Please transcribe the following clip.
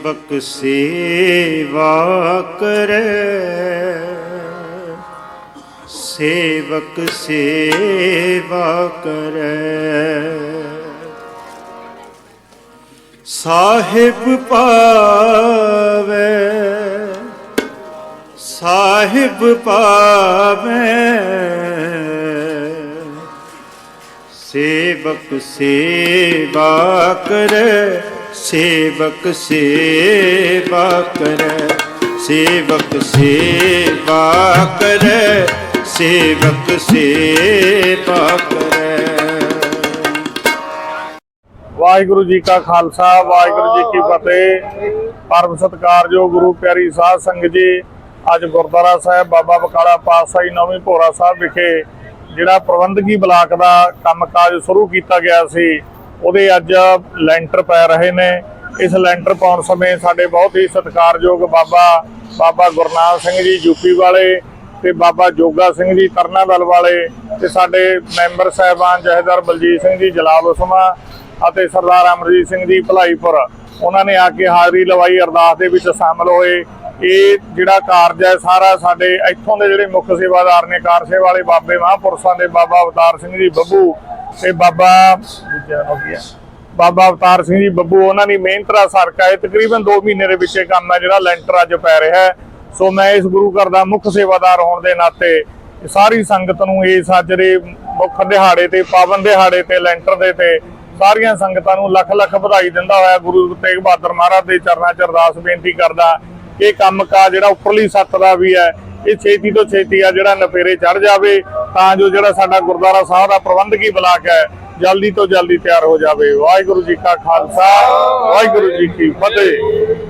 ਸੇਵਕ ਸੇਵਾ ਕਰੈ। ਸੇਵਕ ਸੇਵਾ ਕਰੈ। ਸਾਹਿਬ ਪਾਵੇ ਸਾਹਿਬ ਪਾਵੇ। ਸੇਵਕ ਸੇਵਾ ਕਰੈ। ਸੇਵਕ ਸੇਵਾ ਕਰੈ, ਸੇਵਕ ਸੇਵਾ ਕਰੈ, ਸੇਵਕ ਸੇਵਾ ਕਰੈ। ਵਾਹਿਗੁਰੂ ਜੀ ਕਾ ਖਾਲਸਾ, ਵਾਹਿਗੁਰੂ ਜੀ ਕੀ ਫਤਿਹ। ਪਰਮ ਸਤਿਕਾਰਯੋਗ ਗੁਰੂ ਪਿਆਰੀ ਸਾਧ ਸੰਗਤ ਜੀ, ਅੱਜ ਗੁਰਦੁਆਰਾ ਸਾਹਿਬ ਬਾਬਾ ਬਕਾਲਾ ਪਾਤਸ਼ਾਹੀ ਨੌਵੀਂ ਭੋਰਾ ਸਾਹਿਬ ਵਿਖੇ ਜਿਹੜਾ ਪ੍ਰਬੰਧਕੀ ਬਲਾਕ ਦਾ ਕੰਮਕਾਜ ਸ਼ੁਰੂ ਕੀਤਾ ਗਿਆ ਸੀ ਉਹਦੇ ਅੱਜ ਲੈਂਟਰ ਪੈ ਰਹੇ ਨੇ। ਇਸ ਲੈਂਟਰ ਪਾਉਣ ਸਮੇਂ ਸਾਡੇ ਬਹੁਤ ਹੀ ਸਤਿਕਾਰਯੋਗ ਬਾਬਾ ਬਾਬਾ ਗੁਰਨਾਮ ਸਿੰਘ ਜੀ ਯੂਪੀ ਵਾਲੇ ਤੇ ਬਾਬਾ ਜੋਗਾ ਸਿੰਘ ਜੀ ਤਰਨਾ ਦਲ ਵਾਲੇ ਤੇ ਸਾਡੇ ਮੈਂਬਰ ਸਾਹਿਬਾਨ ਜਹੇਦਾਰ ਬਲਜੀਤ ਸਿੰਘ ਜੀ, ਜਲਾਲ ਉਸਮਾ ਅਤੇ ਸਰਦਾਰ ਅਮਰਜੀਤ ਸਿੰਘ ਜੀ ਭਲਾਈਪੁਰ। ਉਹਨਾਂ ਨੇ ਆ ਕੇ ਹਾਜ਼ਰੀ ਲਵਾਈ, ਅਰਦਾਸ ਦੇ ਵਿੱਚ ਸ਼ਾਮਲ ਹੋਏ। ਇਹ ਜਿਹੜਾ ਕਾਰਜ ਹੈ, ਸਾਰਾ ਸਾਡੇ ਇੱਥੋਂ ਦੇ ਜਿਹੜੇ ਮੁੱਖ ਸੇਵਾਦਾਰ ਨੇ, ਕਾਰ ਸੇਵਾ ਵਾਲੇ ਬਾਬੇ ਮਹਾਂਪੁਰਸ਼ਾਂ ਦੇ ਬਾਬਾ ਅਵਤਾਰ ਸਿੰਘ ਜੀ, ਬੱਬੂ ਤੇ ਬਾਬਾ ਬਾਬਾ ਅਵਤਾਰ ਸਿੰਘ ਜੀ ਬੱਬੂ, ਉਹਨਾਂ ਦੀ ਮਿਹਨਤ ਦਾ ਸਰਕਾ ਹੈ। ਤਕਰੀਬਨ 2 ਮਹੀਨੇ ਦੇ ਵਿੱਚ ਇਹ ਕੰਮ ਹੈ, ਜਿਹੜਾ ਲੈਂਟਰ ਅੱਜ ਪੈ ਰਿਹਾ ਹੈ। ਸੋ ਮੈਂ ਇਸ ਗੁਰੂ ਘਰ ਦਾ ਮੁੱਖ ਸੇਵਾਦਾਰ ਹੋਣ ਦੇ ਨਾਤੇ ਸਾਰੀ ਸੰਗਤ ਨੂੰ ਇਸ ਅੱਜ ਦੇ ਮੁੱਖ ਦਿਹਾੜੇ ਤੇ, ਪਾਵਨ ਦਿਹਾੜੇ ਤੇ, ਲੈਂਟਰ ਦੇ ਤੇ ਸਾਰੀਆਂ ਸੰਗਤਾਂ ਨੂੰ ਲੱਖ ਲੱਖ ਵਧਾਈ ਦਿੰਦਾ ਹੋਇਆ ਗੁਰੂ ਤੇਗ ਬਹਾਦਰ ਮਹਾਰਾਜ ਦੇ ਚਰਨਾਂ 'ਚ ਅਰਦਾਸ ਬੇਨਤੀ ਕਰਦਾ ਇਹ ਕੰਮ ਕਾ ਜਿਹੜਾ ਉੱਪਰਲੀ ਸੱਤ ਦਾ ਵੀ ਹੈ, ਇਹ ਛੇਤੀ ਤੋਂ ਛੇਤੀ ਆ ਜਿਹੜਾ ਨਫੇਰੇ ਚੜ ਜਾਵੇ। ਤਾਂ ਜੋ ਜਿਹੜਾ ਸਾਡਾ ਗੁਰਦੁਆਰਾ ਸਾਹਿਬ ਦਾ ਪ੍ਰਬੰਧਕੀ ਬਲਾਕ ਹੈ ਜਲਦੀ ਤੋਂ ਜਲਦੀ ਤਿਆਰ ਹੋ ਜਾਵੇ। ਵਾਹਿਗੁਰੂ ਜੀ ਕਾ ਖਾਲਸਾ, ਵਾਹਿਗੁਰੂ ਜੀ ਕੀ ਫਤਿਹ।